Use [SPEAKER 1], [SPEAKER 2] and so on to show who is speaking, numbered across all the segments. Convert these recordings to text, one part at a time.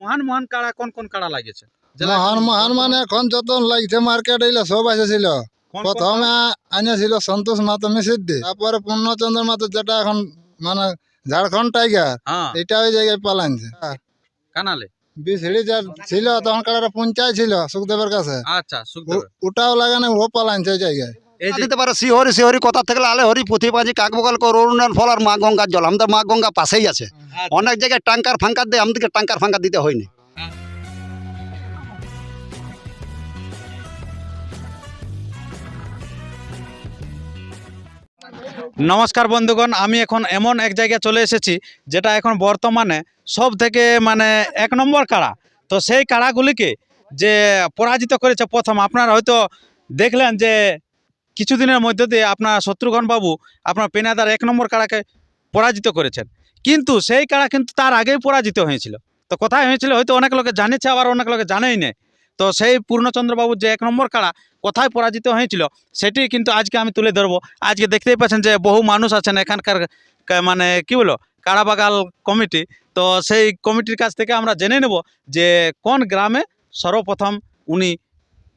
[SPEAKER 1] মহান মহান কাড়া কোন কোন কাড়া লাগিয়েছে?
[SPEAKER 2] মহান মহান মানে এখন যত লাগছে মার্কেট এগুলো সব
[SPEAKER 1] কোন
[SPEAKER 2] প্রথমে আনিয়েছিল সন্তোষ মাতো মিসিদ্দি তারপরে পূর্ণচন্দ্র মাতো যেটা এখন মানে ঝাড়খণ্ড টাইগার
[SPEAKER 1] হ্যাঁ।
[SPEAKER 2] এটা ওই জায়গায় পালাইছে।
[SPEAKER 1] কানালে?
[SPEAKER 2] বিশড়ি যা ছিল তখন কাড়াটা পঞ্চায়েত ছিল সুখদেবের কাছে।
[SPEAKER 1] আচ্ছা
[SPEAKER 2] ওটাও লাগানো ও পালাইছে ওই জায়গায়।
[SPEAKER 1] এই
[SPEAKER 3] দিতে পারে শিহরি শিহরি কথা থেকে আলে হরি পুঁথি পাঁচি কাকবকাল কর অরুণাল ফল আর মা গঙ্গার জল। আমাদের মা গঙ্গা পাশেই আছে।
[SPEAKER 1] আচ্ছা,
[SPEAKER 3] অনেক জায়গায় টাঙ্কার ফাঙ্কার দেয় আমাদেরকে টাঙ্কার ফাঙ্কার দিতে হয়নি।
[SPEAKER 1] নমস্কার বন্ধুগণ আমি এখন এমন এক জায়গায় চলে এসেছি যেটা এখন বর্তমানে সব থেকে মানে এক নম্বর কাড়া। তো সেই কাড়াগুলিকে যে পরাজিত করেছে প্রথম আপনারা হয়তো দেখলেন যে কিছুদিনের মধ্যে দিয়ে আপনার শত্রুঘ্ন বাবু আপনার পেনাদার এক নম্বর কাড়াকে পরাজিত করেছেন। কিন্তু সেই কাড়া কিন্তু তার আগেই পরাজিত হয়েছিল। তো কোথায় হয়েছিল হয়তো অনেক লোকে জানেছে, আবার অনেক লোকে জানেই না তো সেই পূর্ণচন্দ্র বাবুর যে এক নম্বর কাড়া কোথায় পরাজিত হয়েছিল, সেটি কিন্তু আজকে আমি তুলে ধরবো। আজকে দেখতেই পাচ্ছেন যে বহু মানুষ আছেন এখানকার মানে কি বলো কারাবাগাল কমিটি। তো সেই কমিটির কাছ থেকে আমরা জেনে নেব যে কোন গ্রামে সর্বপ্রথম উনি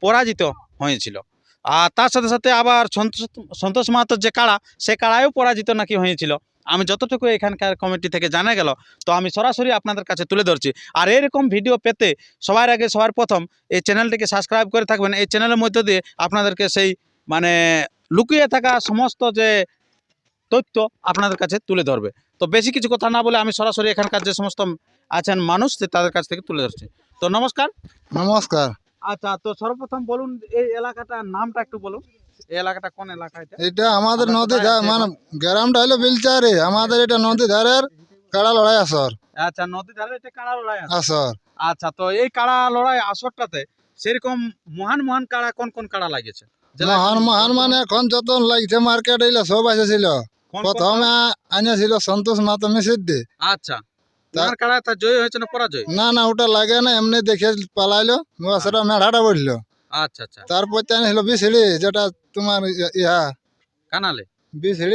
[SPEAKER 1] পরাজিত হয়েছিল। আর তার সাথে সাথে আবার সন্তোষ সন্তোষ মাহাতোর যে কাড়া, সে কাড়ায়ও পরাজিত নাকি হয়েছিল। আমি যতটুকু এখানকার কমিটি থেকে জানা গেল, তো আমি সরাসরি আপনাদের কাছে তুলে ধরছি। আর এরকম ভিডিও পেতে সবার আগে, সবার প্রথম এই চ্যানেলটিকে সাবস্ক্রাইব করে থাকবেন। এই চ্যানেলের মধ্য দিয়ে আপনাদেরকে সেই মানে লুকিয়ে থাকা সমস্ত যে তথ্য আপনাদের কাছে তুলে ধরবে। তো বেশি কিছু কথা না বলে আমি সরাসরি এখানকার যে সমস্ত আছেন মানুষ, তাদের কাছ থেকে তুলে ধরছি। তো নমস্কার।
[SPEAKER 2] নমস্কার।
[SPEAKER 1] আচ্ছা তো সর্বপ্রথম বলুন এই এলাকাটার নামটা একটু বলুন। এই এলাকাটা কোন এলাকা এটা?
[SPEAKER 2] এটা আমাদের নদী মানে গ্রামটা হলো বিলচারে। আমাদের এটা নদী ধারের কাড়া লড়াই আসর।
[SPEAKER 1] আচ্ছা নদী একটা কাড়া লড়াই
[SPEAKER 2] আসর।
[SPEAKER 1] আচ্ছা তো এই কাড়া লড়াই আসরটাতে সেরকম মহান মহান কাড়া কোন কোন কাড়া লাগিয়েছে?
[SPEAKER 2] মহান মহান মানে এখন যত লাগছে মার্কেট এগুলো সব
[SPEAKER 1] কোন
[SPEAKER 2] প্রথমে আনিয়েছিল সন্তোষ মাতো মিসিদ্দি
[SPEAKER 1] আচ্ছা।
[SPEAKER 2] তা-
[SPEAKER 1] কাড়া তা জয় হয়েছে না পরাজয়?
[SPEAKER 2] না না ওটা লাগে না এমনি দেখে পালাইলো সেটা মেঢাটা বলল।
[SPEAKER 1] আচ্ছা আচ্ছা।
[SPEAKER 2] তারপর যেটা তোমার ইহা
[SPEAKER 1] কানালে?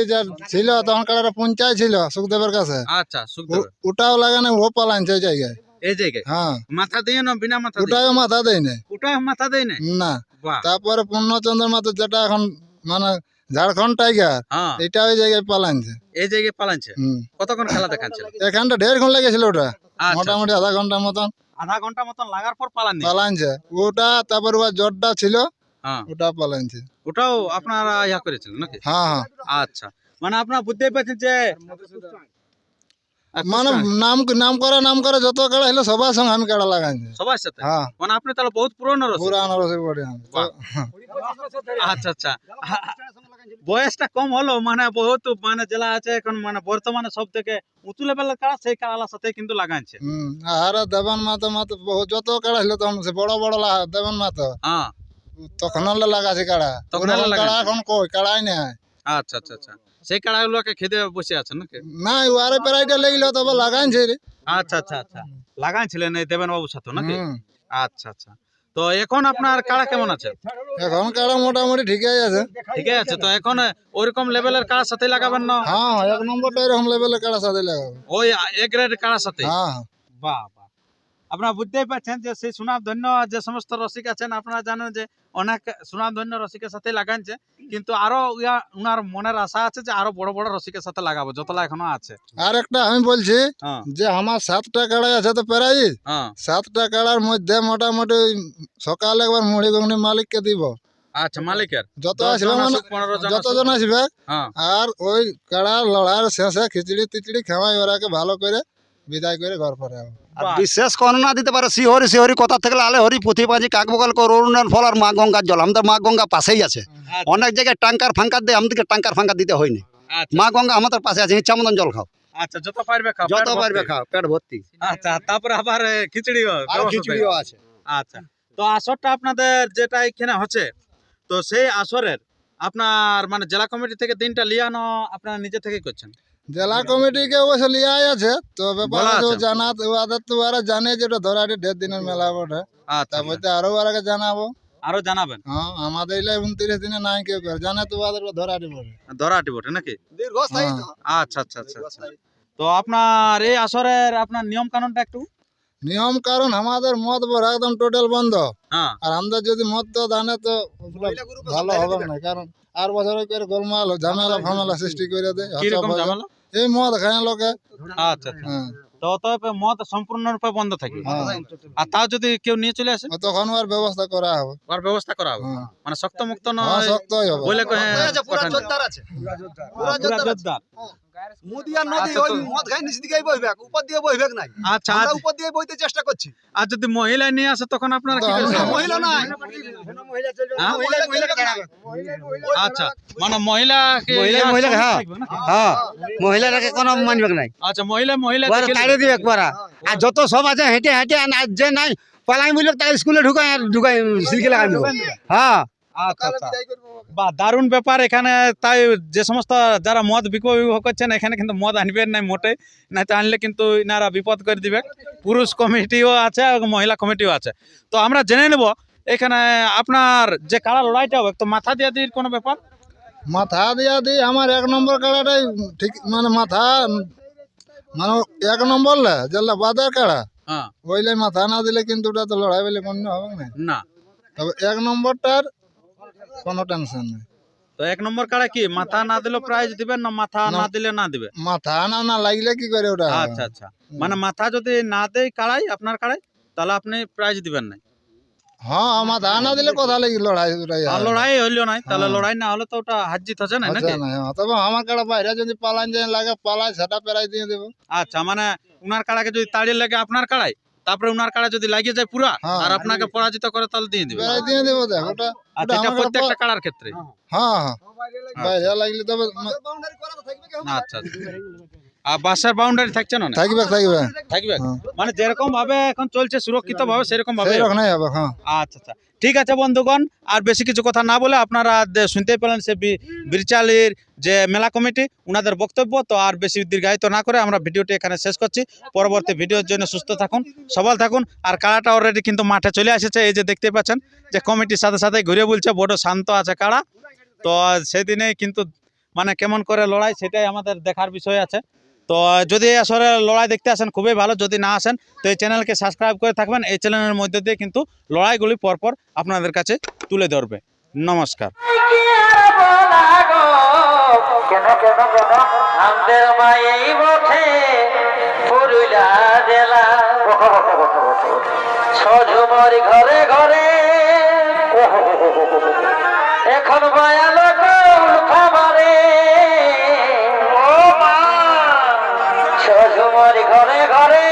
[SPEAKER 2] যা ছিল তখন কাড়াটা পঞ্চায়েত ছিল সুখদেবের কাছে।
[SPEAKER 1] আচ্ছা সুখদেব
[SPEAKER 2] ও- ওটাও লাগানো ও পালাইছে ওই জায়গায়।
[SPEAKER 1] এই জায়গায়?
[SPEAKER 2] হ্যাঁ।
[SPEAKER 1] মাথা দিয়ে না বিনা মাথা
[SPEAKER 2] ওটাও মাথা দেয় না
[SPEAKER 1] মাথা দেয় না।
[SPEAKER 2] না তারপরে পূর্ণচন্দ্র মাতো যেটা এখন মানে ঝাড়খণ্ড টাইগার।
[SPEAKER 1] হ্যাঁ।
[SPEAKER 2] এটা ওই জায়গায় পালাইছে।
[SPEAKER 1] এই জায়গায় পালাচ্ছে
[SPEAKER 2] হুম।
[SPEAKER 1] কতক্ষণ খেলা দেখাচ্ছিল?
[SPEAKER 2] এখানটা দেড় ঘণ্টা লেগেছিল ওটা।
[SPEAKER 1] আচ্ছা
[SPEAKER 2] মোটামুটি আধা ঘণ্টার মতন।
[SPEAKER 1] আধা ঘণ্টা মতন লাগার পর পালাননি?
[SPEAKER 2] পালাইছে। ওটা তারপর ওর জটটা ছিল
[SPEAKER 1] হ্যাঁ।
[SPEAKER 2] ওটা পালাইছে।
[SPEAKER 1] ওটাও আপনারা ইয়া করেছিলেন নাকি?
[SPEAKER 2] হ্যাঁ হ্যাঁ।
[SPEAKER 1] আচ্ছা। মানে আপনারা বুঝতেই পারছেন যে
[SPEAKER 2] মানে নাম নাম করে নাম করে যত কাড়া হলো সবার সঙ্গে আমি কাড়া লাগাইছি।
[SPEAKER 1] সবার সাথে?
[SPEAKER 2] হ্যাঁ।
[SPEAKER 1] মানে আপনি তাহলে বহুত পুরনো রসিক।
[SPEAKER 2] পুরা আনারসি বডি।
[SPEAKER 1] আচ্ছা আচ্ছা। বয়সটা কম হলো মানে বহুত মানে জেলা আছে এখন মানে বর্তমানে সব থেকে উঁচু লেভেলের কাজ সেই কালার সাথে কিন্তু লাগাইছে।
[SPEAKER 2] আর দেবন মাতো মাতো যত কাড়া হলো তখন সে বড় বড় দেবন মাতো
[SPEAKER 1] হ্যাঁ।
[SPEAKER 2] তখন লাগাছে কাড়া।
[SPEAKER 1] তখন।
[SPEAKER 2] কাড়া এখন কই? কাড়াই নাই।
[SPEAKER 1] আচ্ছা আচ্ছা আচ্ছা। সেই কাড়াগুলোকে খেতে বসে আছে নাকি?
[SPEAKER 2] না ওয়ারে প্রাইটা লেগিল তবে লাগাইছে রে।
[SPEAKER 1] আচ্ছা আচ্ছা আচ্ছা। লাগাইছিলেন এই দেবেন বাবুর সাথে নাকি। আচ্ছা আচ্ছা। তো এখন আপনার কাড়া কেমন আছে?
[SPEAKER 2] এখন কাড়া মোটামুটি ঠিকই আছে।
[SPEAKER 1] ঠিকই আছে তো এখন ওইরকম লেভেলের কাড়ার সাথে লাগাবেন না?
[SPEAKER 2] হ্যাঁ এক নম্বরটা এরকম লেভেলের কাড়া সাথে লাগাবেন
[SPEAKER 1] ওই এক গ্রেড কাড়ার সাথে
[SPEAKER 2] হ্যাঁ হ্যাঁ।
[SPEAKER 1] বাহ। আপনারা বুঝতেই পারছেন যে সেই সুনাম ধন্য যে সমস্ত রসিক আছেন আপনারা জানেন যে অনেক সুনাম ধন্য রসিকের সাথে লাগাচ্ছে কিন্তু আরও ইয়া উনার মনের আশা আছে যে আরও বড় বড় রসিকের সাথে লাগাবো যতলা এখনও আছে।
[SPEAKER 2] আর একটা আমি বলছি
[SPEAKER 1] হ্যাঁ।
[SPEAKER 2] যে আমার সাতটা কাড়াই আছে তো প্রায়
[SPEAKER 1] হ্যাঁ।
[SPEAKER 2] সাতটা কাড়ার মধ্যে মোটামুটি সকালে একবার মুড়ি গুগনি মালিককে দিব।
[SPEAKER 1] আচ্ছা মালিকের।
[SPEAKER 2] যত আসবে মানে যতজন আসবে
[SPEAKER 1] হ্যাঁ।
[SPEAKER 2] আর ওই কাড়া লড়ার শেষে খিচড়ি টিচড়ি খাওয়াই ওরাকে ভালো করে বিদায় করে ঘর পরে।
[SPEAKER 3] বিশেষ করোনা দিতে পারে শিহরি শিহরি কথা থেকে আলে হরি পুঁথি পাঁচি কাকবকাল কর অরুণাল ফল আর মা গঙ্গার জল। আমাদের মা গঙ্গা পাশেই আছে।
[SPEAKER 1] আচ্ছা,
[SPEAKER 3] অনেক জায়গায় টাঙ্কার ফাঙ্কার দেয় আমাদেরকে টাঙ্কার ফাঙ্কার দিতে হয়নি।
[SPEAKER 1] আচ্ছা,
[SPEAKER 3] মা গঙ্গা আমাদের পাশে আছে ইচ্ছা মতন জল খাও।
[SPEAKER 1] আচ্ছা যত পারবে খাও
[SPEAKER 3] যত পারবে খাও পেট ভর্তি।
[SPEAKER 1] আচ্ছা তারপরে আবার
[SPEAKER 3] খিচুড়িও আছে।
[SPEAKER 1] আচ্ছা তো আসরটা আপনাদের যেটা এখানে হচ্ছে তো সেই আসরের আপনার মানে জেলা কমিটি থেকে দিনটা লিয়ানো আপনারা নিজে থেকেই করছেন?
[SPEAKER 2] জেলা কমিটিকে অবশ্য লিয়াই আছে তো ব্যাপার আছে। জানা ওদের তো ওরা জানে যে ওটা ধরাটি দেড় দিনের মেলা বটে।
[SPEAKER 1] আচ্ছা
[SPEAKER 2] তারপর তো আরও ওরাকে জানাব।
[SPEAKER 1] আরও জানাবেন?
[SPEAKER 2] হ্যাঁ আমাদের এলাই উনত্রিশ দিনে নাই কেউ করে জানে তো ওদের ধরাটি বটে।
[SPEAKER 1] ধরাটি বটে নাকি? আচ্ছা আচ্ছা আচ্ছা আচ্ছা। তো আপনার এই আসরের আপনার নিয়ম কানুনটা একটু?
[SPEAKER 2] নিয়ম কারণ আমাদের মদ বর একদম টোটাল বন্ধ।
[SPEAKER 1] হ্যাঁ।
[SPEAKER 2] আর আমাদের যদি মদ তো দানে তো ভালো হবে না কারণ আর বছরে করে গোলমাল ঝামেলা ফামেলা সৃষ্টি করে দেয়।
[SPEAKER 1] ঝামেলা?
[SPEAKER 2] এই মদ খায় লোকে।
[SPEAKER 1] আচ্ছা আচ্ছা।
[SPEAKER 2] হ্যাঁ।
[SPEAKER 1] তো অতএব মদ সম্পূর্ণরূপে বন্ধ থাকবে।
[SPEAKER 2] হ্যাঁ।
[SPEAKER 1] আর তাও যদি কেউ নিয়ে চলে আসে?
[SPEAKER 2] তখন আর ব্যবস্থা করা হবে।
[SPEAKER 1] ওর ব্যবস্থা করা হবে।
[SPEAKER 2] হ্যাঁ।
[SPEAKER 1] মানে শক্ত মুক্ত
[SPEAKER 2] হ্যাঁ
[SPEAKER 1] নয়
[SPEAKER 2] শক্ত হবে।
[SPEAKER 1] বলে কয়ে
[SPEAKER 3] পুরা জোরদার আছে।
[SPEAKER 1] পুরা জোরদার।
[SPEAKER 3] মোদি আর নদী
[SPEAKER 1] আচ্ছা,
[SPEAKER 3] ওই
[SPEAKER 1] তো-
[SPEAKER 3] মদ খাই নিচ দিকে বইবে উপর দিয়ে বইবে নাই।
[SPEAKER 1] আচ্ছা
[SPEAKER 3] আমরা উপর দিয়ে বইতে চেষ্টা করছি।
[SPEAKER 1] আর যদি মহিলা নিয়ে আসে তখন আপনারা কি
[SPEAKER 2] তো
[SPEAKER 3] মহিলা নাই।
[SPEAKER 1] হ্যাঁ? আচ্ছা মানে মহিলা
[SPEAKER 4] হ্যাঁ। হ্যাঁ মহিলাটাকে কোনো মানবে নাই।
[SPEAKER 1] আচ্ছা মহিলা মহিলা
[SPEAKER 4] তাড়িয়ে দিবে একবার আর যত সব আছে হেঁটে হেঁটে আর যে নাই পালাই মিলক তাকে স্কুলে ঢুকাই আর ঢুকাই সিলকে লাগাই হ্যাঁ।
[SPEAKER 1] আচ্ছা আচ্ছা। বা দারুণ ব্যাপার এখানে তাই যে সমস্ত যারা মদ বিক্রয় করছেন এখানে কিন্তু মদ আনবেন নাই মোটে না তো আনলে কিন্তু ইনারা বিপদ করে দিবে পুরুষ কমিটিও আছে এবং মহিলা কমিটিও আছে। তো আমরা জেনে নেব এখানে আপনার যে কাড়া লড়াইটা হবে তো মাথা দিয়ে দিয়ে কোনো ব্যাপার?
[SPEAKER 2] মাথা দিয়া দিই আমার এক নম্বর কাড়াটাই ঠিক মানে মাথা মানে এক নম্বর লে যেটা বাজার কাড়া
[SPEAKER 1] হ্যাঁ।
[SPEAKER 2] ওইলে মাথা না দিলে কিন্তু ওটা তো লড়াই বলে গণ্য হবে না।
[SPEAKER 1] না।
[SPEAKER 2] তবে এক নম্বরটার কোনো টেনশন নেই।
[SPEAKER 1] তো এক নম্বর কাড়া কি? মাথা না দিলে প্রাইজ দিবেন না মাথা না।
[SPEAKER 2] না।
[SPEAKER 1] দিলে না দিবে?
[SPEAKER 2] মাথা না না লাগলে কি করে ওটা? হবে?
[SPEAKER 1] আচ্ছা আচ্ছা। মানে মাথা যদি না দেয় কাড়াই আপনার কাড়াই তাহলে আপনি প্রাইজ দিবেন না
[SPEAKER 2] হ্যাঁ মাথা না দিলে কথা লাগি লড়াই লড়াই
[SPEAKER 1] আর
[SPEAKER 2] হবে।
[SPEAKER 1] লড়াই হইল নাই তাহলে
[SPEAKER 2] হ্যাঁ।
[SPEAKER 1] লড়াই না হলে তো ওটা হার জিত হচ্ছে না
[SPEAKER 2] আচ্ছা
[SPEAKER 1] নাকি?
[SPEAKER 2] না হ্যাঁ, তবে আমার কাড়া বাইরে যদি পালান যায় লাগে পালাই সেটা পেরাই দিয়ে দেবো।
[SPEAKER 1] আচ্ছা মানে উনার কাড়াকে যদি তাড়িয়ে লাগে আপনার কাড়াই? তারপরে উনার কাড়া যদি লাগিয়ে যায় পুরা
[SPEAKER 2] হ্যাঁ।
[SPEAKER 1] আর আপনাকে পরাজিত করে তাহলে দিয়ে দিবে।
[SPEAKER 2] দিয়ে দেবো দেখো ওটা
[SPEAKER 1] আচ্ছা এটা প্রত্যেকটা কাড়ার ক্ষেত্রে?
[SPEAKER 2] হ্যাঁ হ্যাঁ। লাগলে তবে
[SPEAKER 1] আচ্ছা আচ্ছা। আর বাসার বাউন্ডারি থাকছে না
[SPEAKER 2] থাকবে থাকবে।
[SPEAKER 1] থাকবে?
[SPEAKER 2] হ্যাঁ।
[SPEAKER 1] মানে যেরকম ভাবে এখন চলছে সুরক্ষিত ভাবে সেরকম ভাবে
[SPEAKER 2] হবে হ্যাঁ।
[SPEAKER 1] আচ্ছা আচ্ছা। ঠিক আছে, বন্ধুগণ। আর বেশি কিছু কথা না বলে আপনারা শুনতেই পেলেন সে বিরচালির যে মেলা কমিটি ওনাদের বক্তব্য। তো আর বেশি দীর্ঘায়িত না করে আমরা ভিডিওটি এখানে শেষ করছি। পরবর্তী ভিডিওর জন্য সুস্থ থাকুন, সবল থাকুন। আর কাড়াটা অলরেডি কিন্তু মাঠে চলে এসেছে। এই যে দেখতে পাচ্ছেন যে কমিটির সাথে সাথে ঘুরে বলছে, বড় শান্ত আছে কাড়া তো সেদিনে কিন্তু মানে কেমন করে লড়াই, সেটাই আমাদের দেখার বিষয় আছে। তো যদি আসলে লড়াই দেখতে আসেন, খুবই ভালো। যদি না আসেন, তো এই চ্যানেলকে সাবস্ক্রাইব করে থাকবেন। এই চ্যানেলের মধ্যে দিয়ে কিন্তু লড়াইগুলি পরপর আপনাদের কাছে তুলে ধরবে। নমস্কার।
[SPEAKER 5] জেলা। ঘরে ঘরে। এখন মায়া সজুমর ঘরে ঘরে।